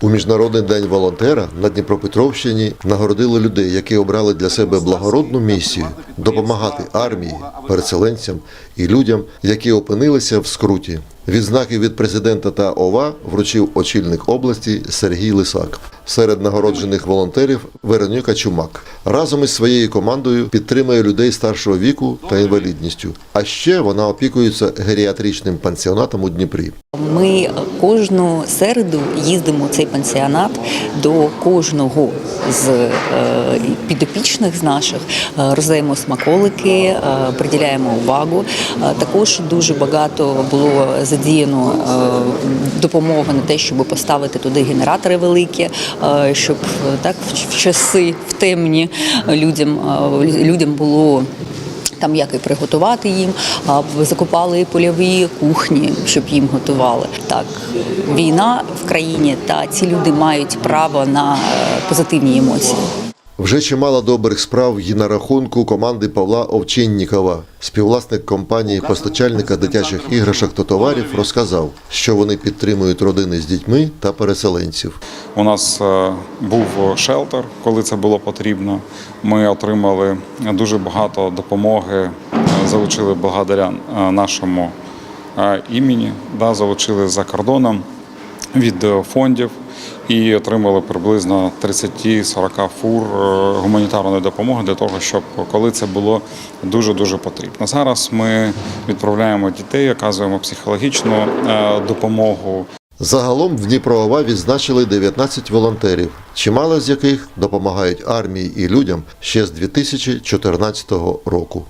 У міжнародний день волонтера на Дніпропетровщині нагородили людей, які обрали для себе благородну місію допомагати армії, переселенцям і людям, які опинилися в скруті. Відзнаки від президента та ОВА вручив очільник області Сергій Лисак. Серед нагороджених волонтерів Вероніка Чумак разом із своєю командою підтримує людей старшого віку та інвалідністю. А ще вона опікується геріатричним пансіонатом у Дніпрі. Ми кожну середу їздимо цей пансіонат до кожного з е, підопічних з наших, е, роздаємо смаколики, е, приділяємо увагу. Також дуже багато було задіяно е, допомоги на те, щоб поставити туди генератори великі, е, щоб е, так в часи в темні людям, людям було. Там як і приготувати їм, а закупали польові кухні, щоб їм готували. Так, війна в країні та ці люди мають право на позитивні емоції. Вже чимало добрих справ є на рахунку команди Павла Овчиннікова. Співвласник компанії постачальника дитячих іграшок та товарів розказав, що вони підтримують родини з дітьми та переселенців. У нас е, був шелтер, коли це було потрібно. Ми отримали дуже багато допомоги, е, залучили благодаря е, нашому імені, да, залучили за кордоном від фондів і отримали приблизно 30-40 фур е, гуманітарної допомоги для того, щоб коли це було дуже дуже потрібно. Зараз ми відправляємо дітей, оказуємо психологічну е, допомогу. Загалом в Дніпроова відзначили 19 волонтерів, чимало з яких допомагають армії і людям ще з 2014 року.